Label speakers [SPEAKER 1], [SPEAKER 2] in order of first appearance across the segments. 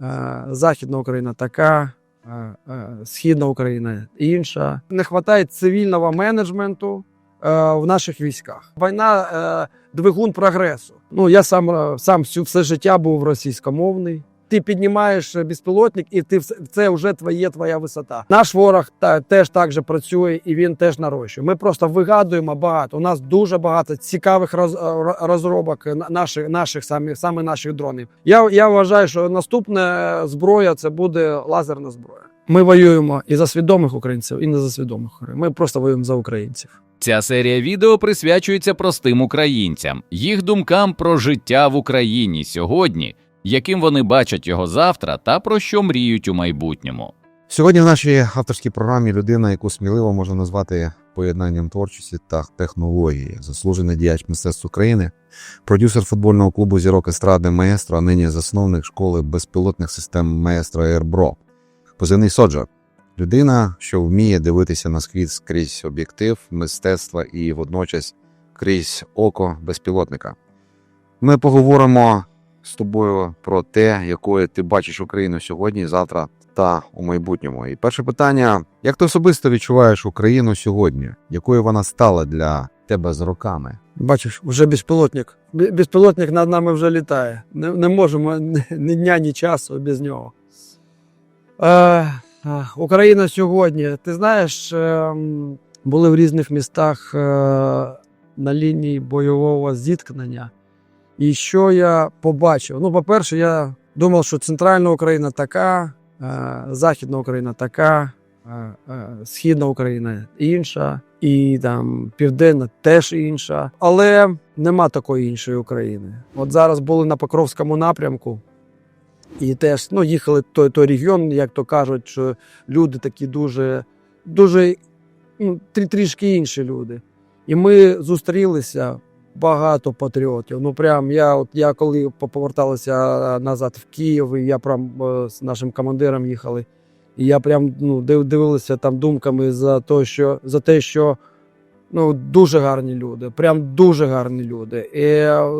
[SPEAKER 1] е, Західна Україна така, е, е, Східна Україна інша. Не вистачає цивільного менеджменту в наших військах. Війна двигун прогресу. Ну я сам сам все життя був російськомовний. Ти піднімаєш безпілотник, і ти це вже твоє твоя висота. Наш ворог та теж так же працює, і він теж нарощує. Ми просто вигадуємо багато. У нас дуже багато цікавих роз, розробок на- наших наших самі саме наших дронів. Я, я вважаю, що наступна зброя це буде лазерна зброя. Ми воюємо і за свідомих українців, і не за свідомих. Ми просто воюємо за українців.
[SPEAKER 2] Ця серія відео присвячується простим українцям, їх думкам про життя в Україні сьогодні, яким вони бачать його завтра та про що мріють у майбутньому.
[SPEAKER 3] Сьогодні в нашій авторській програмі людина, яку сміливо можна назвати поєднанням творчості та технології, заслужений діяч мистецтв України, продюсер футбольного клубу зірок естради маестро, а нині засновник школи безпілотних систем маестро Airбро. Позивний Соджа. Людина, що вміє дивитися на світ скрізь об'єктив мистецтва і водночас крізь око безпілотника. Ми поговоримо з тобою про те, якою ти бачиш Україну сьогодні, завтра та у майбутньому. І перше питання: як ти особисто відчуваєш Україну сьогодні? Якою вона стала для тебе з роками?
[SPEAKER 1] Бачиш, вже безпілотник. Бе- Безпілотник над нами вже літає. Не, не можемо ні, дня, ні часу без нього. Е, е, Україна сьогодні. Ти знаєш, е, були в різних містах е, на лінії бойового зіткнення. І що я побачив? Ну, по-перше, я думав, що центральна Україна така, е, Західна Україна така, е, е, Східна Україна інша, і там Південна теж інша. Але нема такої іншої України. От зараз були на Покровському напрямку. І теж ну, їхали той, той регіон, як то кажуть, що люди такі дуже, дуже ну, трішки інші люди. І ми зустрілися багато патріотів. Ну прям я, от я коли поповерталася назад в Київ, і я прям е, з нашим командиром їхали. І я прям ну, див- дивилися там думками за те, що за те, що ну, дуже гарні люди, прям дуже гарні люди. І е,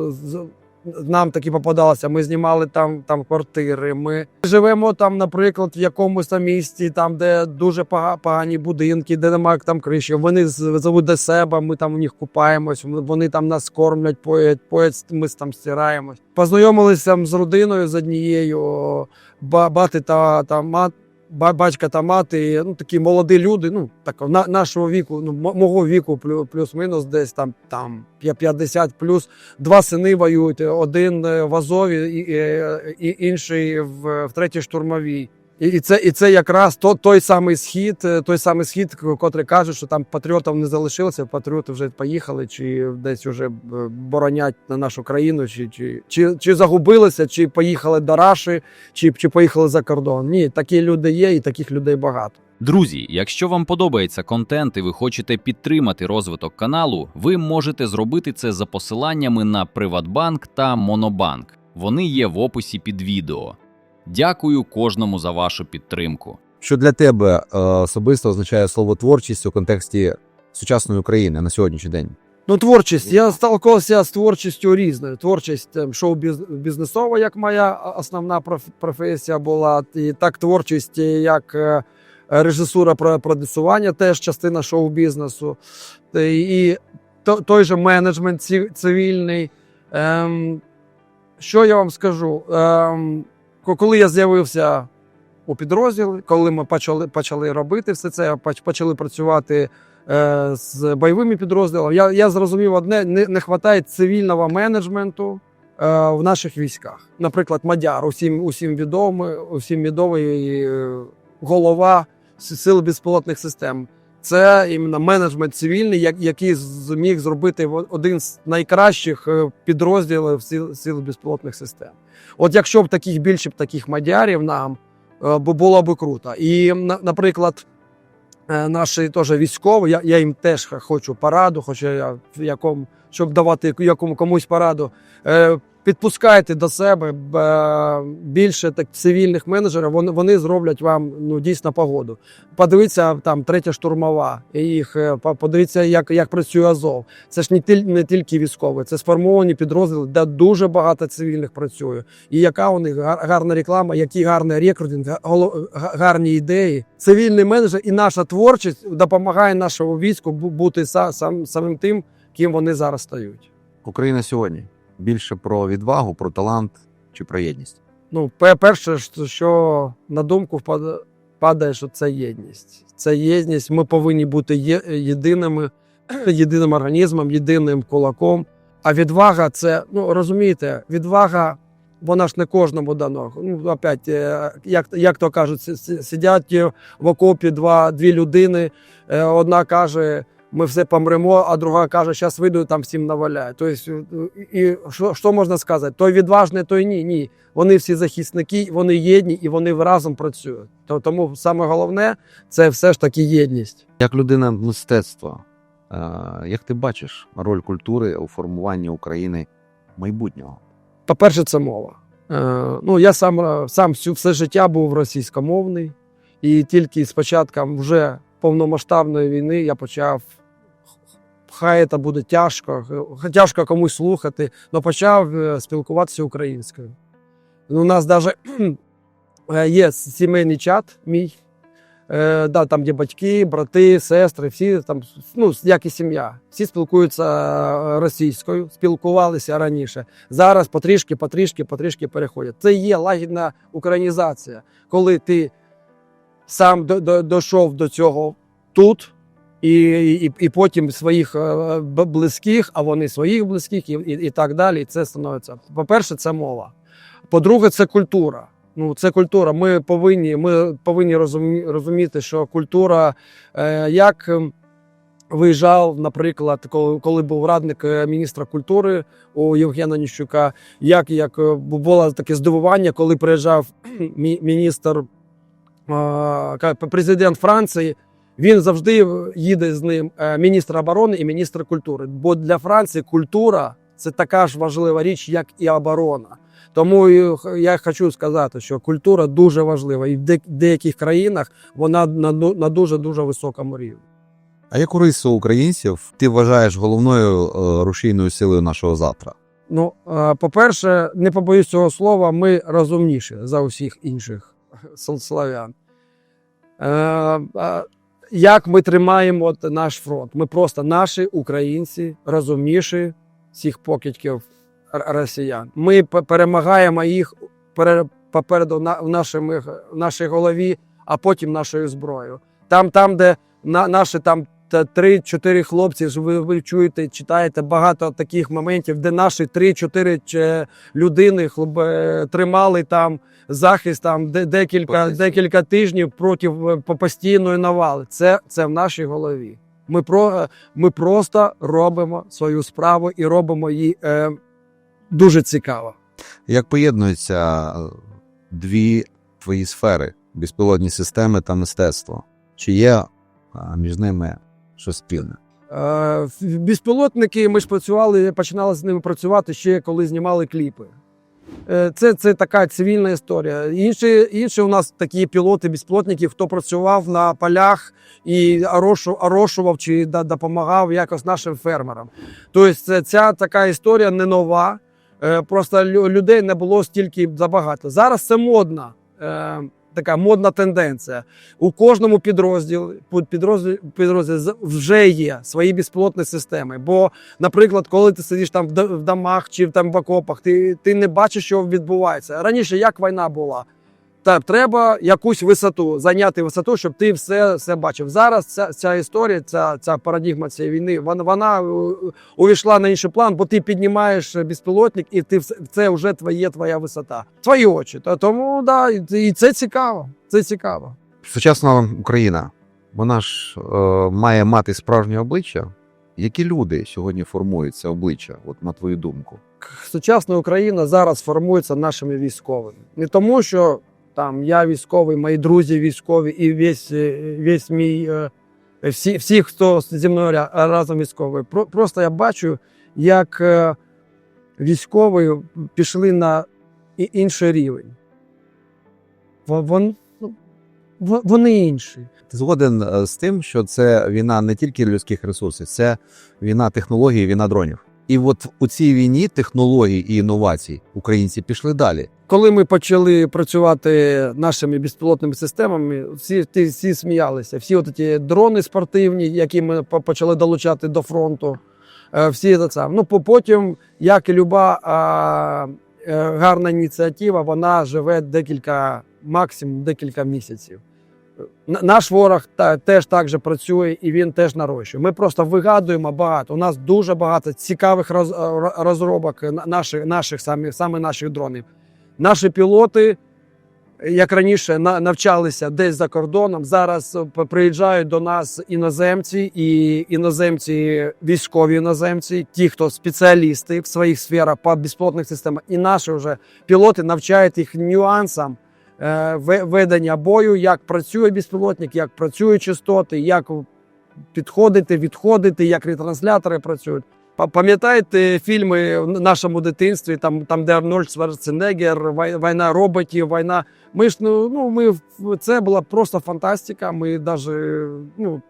[SPEAKER 1] нам такі попадалося. Ми знімали там, там квартири. Ми живемо там, наприклад, в якомусь там місті, там, де дуже пога- погані будинки, де немає там криші. Вони зовуть до себе, ми там у них купаємось, вони там нас кормлять, поять, поять, ми там стираємось. Познайомилися з родиною з однією, бати та, та мат. Ба- Батька та мати, ну такі молоді люди, ну так на, нашого віку, ну мо- мого віку, плю- плюс-мінус, десь там там п'я- 50 плюс. Два сини воюють, один е, в Азові, і, і, і інший в, в третій штурмовій. І, це і це якраз то, той самий схід, е, той самий схід, котрий каже, що там патріотів не залишилося, патріоти вже поїхали, чи десь вже е, боронять на нашу країну, чи, чи, чи, чи загубилися, чи поїхали до Раші, чи, чи поїхали за кордон. Ні, такі люди є, і таких людей багато.
[SPEAKER 2] Друзі, якщо вам подобається контент і ви хочете підтримати розвиток каналу, ви можете зробити це за посиланнями на Приватбанк та Монобанк. Вони є в описі під відео. Дякую кожному за вашу підтримку.
[SPEAKER 3] Що для тебе е, особисто означає слово творчість у контексті сучасної України на сьогоднішній день?
[SPEAKER 1] Ну, творчість. Я сталкувався з творчістю різною. Творчість ем, шоу-бізнесова, як моя основна професія була, і так творчість, як е, режисура про продюсування, теж частина шоу-бізнесу. І і той же менеджмент цивільний. Ем, що я вам скажу? Ко- коли я з'явився у підрозділі, коли ми почали, почали робити все це, почали працювати е, з бойовими підрозділами. Я, я зрозумів одне: не, не вистачає цивільного менеджменту е, в наших військах. Наприклад, Мадяр, усім, усім відомий, усім відомий е, голова сил безпілотних систем. Це іменно менеджмент цивільний, як- який зміг зробити один з найкращих е, підрозділів сил, безпілотних систем. От якщо б таких більше б таких мадярів нам е, бо було б круто. І, наприклад, е, наші теж військові, я, я їм теж хочу пораду, хочу я в якому, щоб давати якому комусь пораду. Підпускайте до себе е, більше так цивільних менеджерів. Вони, вони зроблять вам ну дійсно погоду. Подивіться там третя штурмова. Їх е, по- подивіться, як, як працює Азов. Це ж не, не тільки військові, це сформовані підрозділи, де дуже багато цивільних працює. І яка у них гар- гарна реклама, який гарний рекрутинг, га- гарні ідеї. Цивільний менеджер і наша творчість допомагає нашому війську бути са- сам, самим тим, ким вони зараз стають.
[SPEAKER 3] Україна сьогодні більше про відвагу, про талант чи про єдність.
[SPEAKER 1] Ну, перше, що- на думку впада- падає, що це єдність. Це єдність. Ми повинні бути єдиними, єдиним організмом, єдиним кулаком. А відвага це, ну розумієте, відвага, вона ж не кожному дано. Ну, опять, е, як, як то кажуть, си- си- сидять в окопі два, дві людини. е, Одна каже, ми все помремо, а друга каже, зараз вийду там всім наваляю. Тобто, і що, що можна сказати? Той відважний, той ні. Ні. Вони всі захисники, вони єдні і вони разом працюють. Тому саме головне це все ж таки єдність.
[SPEAKER 3] Як людина мистецтва, е, як ти бачиш роль культури у формуванні України майбутнього?
[SPEAKER 1] По-перше, це мова. Е, ну, я сам, сам всю, все життя був російськомовний, і тільки з початком вже повномасштабної війни я почав. Хай це буде тяжко, тяжко комусь слухати, але почав е, спілкуватися українською. Ну, У нас навіть є сімейний чат мій, е, да, там є батьки, брати, сестри, всі там, ну, як і сім'я. Всі спілкуються е, російською, спілкувалися раніше. Зараз потрішки, потрішки, потрішки переходять. Це є лагідна українізація, коли ти сам дійшов до цього тут. І, і, і потім своїх е, близьких, а вони своїх близьких, і, і, і так далі. І це становиться. По-перше, це мова. По-друге, це культура. Ну, це культура. Ми повинні, ми повинні розумі, розуміти, що культура, е, як ем, виїжджав, наприклад, коли, коли був радник е, міністра культури у Євгена Ніщука, як, як е, було таке здивування, коли приїжджав мі- міністр, президент Франції. Він завжди їде з ним е, міністр оборони і міністр культури. Бо для Франції культура це така ж важлива річ, як і оборона. Тому я хочу сказати, що культура дуже важлива, і в деяких країнах вона на, дуже дуже високому рівні.
[SPEAKER 3] А яку рису українців ти вважаєш головною е, рушійною силою нашого завтра?
[SPEAKER 1] Ну, е, по-перше, не побоюсь цього слова, ми розумніші за усіх інших сл- славян. Е, е, Як ми тримаємо наш фронт? Ми просто наші українці розумніші всіх покидьків росіян. Ми пе- перемагаємо їх пере- попереду на, в, нашому, в нашій голові, а потім нашою зброєю. Там, там де на, наші там та три-чотири хлопці, ж ви, ви чуєте, читаєте багато таких моментів, де наші три-чотири чи людини хлоп, е, тримали там захист там декілька, декілька тижнів проти е, постійної навали. Це, це в нашій голові. Ми, про, е, ми просто робимо свою справу і робимо її е, дуже цікаво.
[SPEAKER 3] Як поєднуються е, дві твої сфери безпілотні системи та мистецтво? Чи є між ними щось спільне?
[SPEAKER 1] Безпілотники ми ж працювали, починали з ними працювати ще коли знімали кліпи. Е, Це, це така цивільна історія. Інші, інші у нас такі пілоти, безплотники, хто працював на полях і орошу, орошував чи допомагав якось нашим фермерам. Тобто ця така історія не нова. Е, Просто людей не було стільки забагато. Зараз це модна. Така модна тенденція. У кожному підрозділі підрозділ, підрозділ вже є свої безпілотні системи. Бо, наприклад, коли ти сидиш там в домах чи там в окопах, ти, ти не бачиш, що відбувається. Раніше як війна була? Так, треба якусь висоту, зайняти висоту, щоб ти все, все бачив. Зараз ця, ця історія, ця, ця парадігма цієї війни, вона, вона е, увійшла на інший план, бо ти піднімаєш безпілотник, і ти це вже твоє твоя висота. Твої очі. Та Тому да, і це цікаво. Це цікаво.
[SPEAKER 3] Сучасна Україна, вона ж е, має мати справжнє обличчя. Які люди сьогодні формують це обличчя, от на твою думку?
[SPEAKER 1] сучасна Україна зараз формується нашими військовими. Не тому, що там я військовий, мої друзі військові, і весь, е, весь мій е, всі, всі, хто зі мною разом військовий. Просто я бачу, як е, військові пішли на інший рівень. Вон, вони інші.
[SPEAKER 3] Згоден з тим, що це війна не тільки людських ресурсів, це війна технологій, війна дронів. І от у цій війні технологій і інновацій українці пішли далі.
[SPEAKER 1] Коли ми почали працювати нашими безпілотними системами, всі, ті- всі сміялися. Всі от ті дрони спортивні, які ми почали долучати до фронту, е, всі це саме. Ну, по- потім, як і люба а, е, гарна ініціатива, вона живе декілька, максимум декілька місяців. Наш ворог та, теж так же працює і він теж нарощує. Ми просто вигадуємо багато. У нас дуже багато цікавих роз, розробок наших, наших саме, саме наших дронів. Наші пілоти, як раніше, на- навчалися десь за кордоном. Зараз е, приїжджають до нас іноземці і іноземці, військові іноземці, ті, хто спеціалісти в своїх сферах по безпілотних системах, і наші вже пілоти навчають їх нюансам е, ведення бою, як працює безпілотник, як працюють частоти, як підходити, відходити, як ретранслятори працюють. Пам'ятаєте фільми в нашому дитинстві, там, там де Арнольд Шварценеггер, «Вой- війна роботів, війна. Ми ж ну, ну ми це була просто фантастика. Ми навіть ну,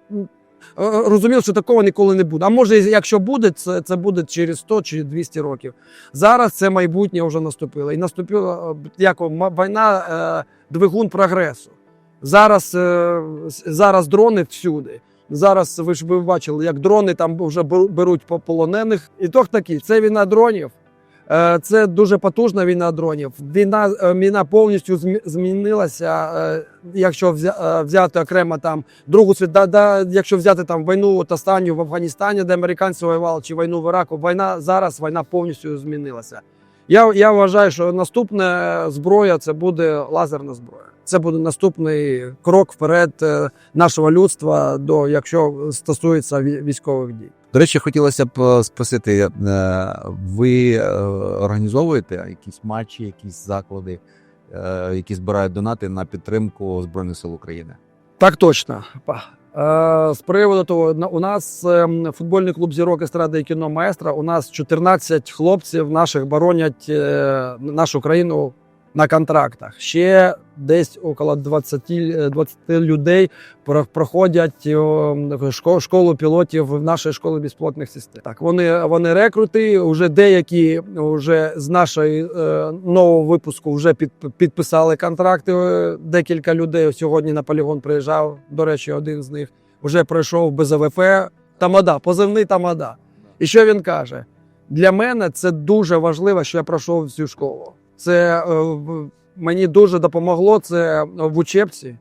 [SPEAKER 1] е, розуміли, що такого ніколи не буде. А може, якщо буде, це, це буде через 100 чи 200 років. Зараз це майбутнє вже наступило. І наступила е, як війна, е, двигун прогресу. Зараз, е, зараз дрони всюди. Зараз ви ж ви бачили, як дрони там вже беруть полонених. І то такі, це війна дронів. Е, Це дуже потужна війна дронів. Війна, е, війна повністю змі- змінилася. е, Якщо взя- е, взяти окремо там другу світ, да, да, якщо взяти там війну от останню в Афганістані, де американці воювали, чи війну в Іраку, війна зараз війна повністю змінилася. Я, я вважаю, що наступна зброя це буде лазерна зброя. Це буде наступний крок вперед е, нашого людства, до якщо стосується військових дій.
[SPEAKER 3] До речі, хотілося б е, спросити: е, ви організовуєте якісь матчі, якісь заклади, які збирають донати на підтримку Збройних сил України?
[SPEAKER 1] Так точно. З приводу того, у нас ем, футбольний клуб зірок естради і кіно маестра. У нас 14 хлопців наших боронять нашу країну на контрактах. Ще десь около 20, е, 20 людей про- проходять шко- школу пілотів в нашій школі безпілотних систем. Так, вони, вони рекрути. Вже деякі вже з нашої е, нового випуску вже під, підписали контракти. е, Декілька людей сьогодні на полігон приїжджав. До речі, один з них вже пройшов без АВП. Тамада, позивний Тамада. І що він каже? Для мене це дуже важливо, що я пройшов цю школу. Це е, мені дуже допомогло це в учебці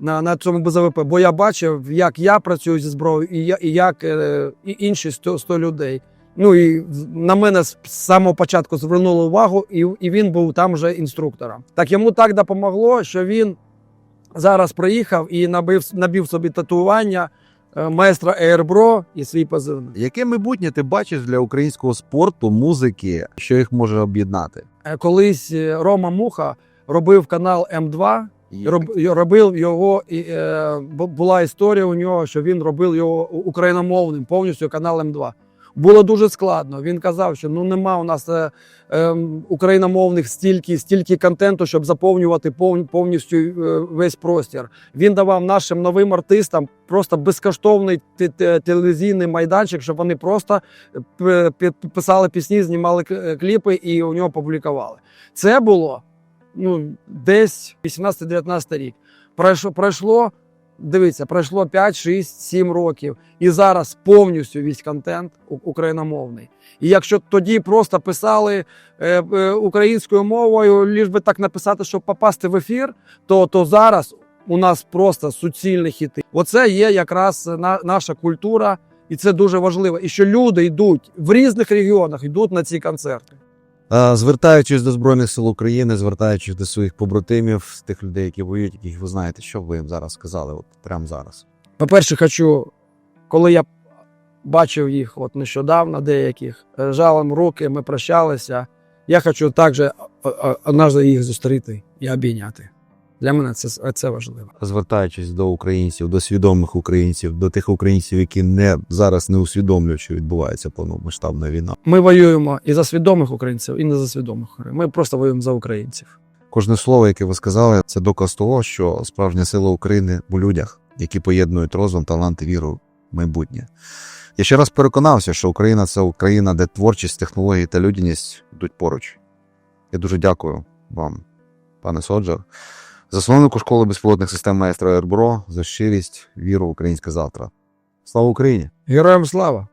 [SPEAKER 1] на, на цьому БЗВП, бо я бачив, як я працюю зі зброєю, і, я, і як е, і інші 100, 100 людей. Ну і на мене з самого початку звернули увагу, і, і він був там вже інструктором. Так йому так допомогло, що він зараз приїхав і набив, набив собі татуювання е, майстра Ейрбро і свій позивний.
[SPEAKER 3] Яке майбутнє ти бачиш для українського спорту, музики, що їх може об'єднати?
[SPEAKER 1] Е, Колись е, Рома Муха робив канал М2,
[SPEAKER 3] І-
[SPEAKER 1] І роб, і робив його, і, е, була історія у нього, що він робив його україномовним, повністю канал М2. Було дуже складно. Він казав, що ну нема у нас е, е, україномовних стільки, стільки контенту, щоб заповнювати пов, повністю е, весь простір. Він давав нашим новим артистам просто безкоштовний те- те- телевізійний майданчик, щоб вони просто е, писали пісні, знімали к- кліпи і у нього публікували. Це було ну, десь 18-19 рік. Пройшло, пройшло, дивіться, пройшло 5, 6, 7 років. І зараз повністю весь контент україномовний. І якщо тоді просто писали е, е, українською мовою, ліж би так написати, щоб попасти в ефір, то, то зараз у нас просто суцільні хіти. Оце є якраз на, наша культура, і це дуже важливо. І що люди йдуть в різних регіонах, йдуть на ці концерти.
[SPEAKER 3] Звертаючись до Збройних сил України, звертаючись до своїх побратимів, тих людей, які воюють, яких ви знаєте, що ви їм зараз сказали, от прямо зараз.
[SPEAKER 1] По-перше, хочу, коли я бачив їх от нещодавно, деяких, е, жалом руки, ми прощалися. Я хочу також е, е, однажды їх зустріти і обійняти. Для мене це, це важливо.
[SPEAKER 3] Звертаючись до українців, до свідомих українців, до тих українців, які не зараз не усвідомлюють, що відбувається повномасштабна війна.
[SPEAKER 1] Ми воюємо і за свідомих українців, і не за свідомих. Ми просто воюємо за українців.
[SPEAKER 3] Кожне слово, яке ви сказали, це доказ того, що справжня сила України у людях, які поєднують розум, талант і віру в майбутнє. Я ще раз переконався, що Україна це Україна, де творчість, технології та людяність йдуть поруч. Я дуже дякую вам, пане Соджер, засновнику школи безпілотних систем майстра Ербро за щирість, віру в українське завтра. Слава Україні!
[SPEAKER 1] Героям слава!